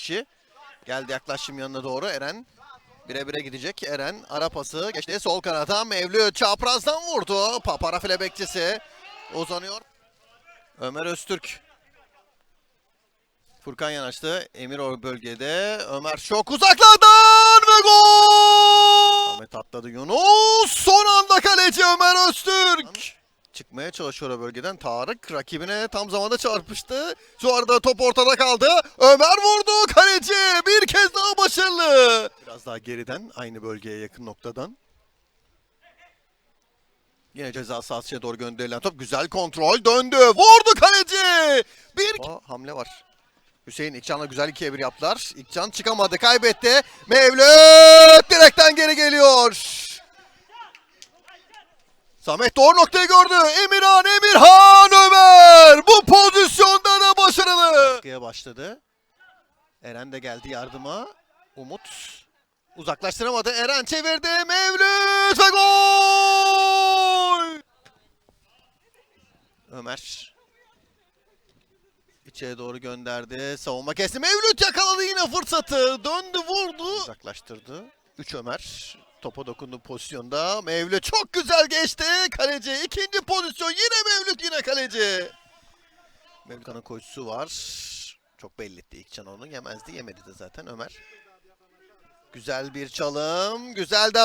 kişi. Geldi yaklaşım yanına doğru Eren. Bire bire gidecek. Eren ara pası geçti. Sol kanata Mevlüt çaprazdan vurdu. Papara file bekçisi uzanıyor. Ömer Öztürk. Furkan yanaştı. Emir o bölgede. Ömer çok uzaklardan ve gol! Ahmet atladı Yunus. Son anda kaleci Ömer Öztürk. Çıkmaya çalışıyor o bölgeden. Tarık rakibine tam zamanda çarpıştı. Şu arada top ortada kaldı. Ömer vurdu. Kaleci bir kez daha başarılı. Biraz daha geriden aynı bölgeye yakın noktadan. Yine ceza sahasına doğru gönderilen top. Güzel kontrol. Döndü. Vurdu kaleci. Bir Aa, hamle var. Hüseyin İkcan'la güzel ikiye bir yaptılar. İkcan çıkamadı. Kaybetti. Mevlüt direkten geri geliyor. Samet doğru noktayı gördü. Emirhan, Emirhan, Ömer. Bu pozisyonda da başarılı. Baskıya başladı. Eren de geldi yardıma. Umut uzaklaştıramadı. Eren çevirdi. Mevlüt ve gol. Ömer içeri doğru gönderdi. Savunma kesti. Mevlüt yakaladı yine fırsatı. Döndü vurdu. Uzaklaştırdı. 3 Ömer. Topa dokundu pozisyonda. Mevlüt çok güzel geçti. Kaleci ikinci pozisyon. Yine Mevlüt yine kaleci. Mevlüt kanın koşusu var. Çok belli etti ilk can onu. Yemezdi. Yemedi de zaten Ömer. Güzel bir çalım. Güzel de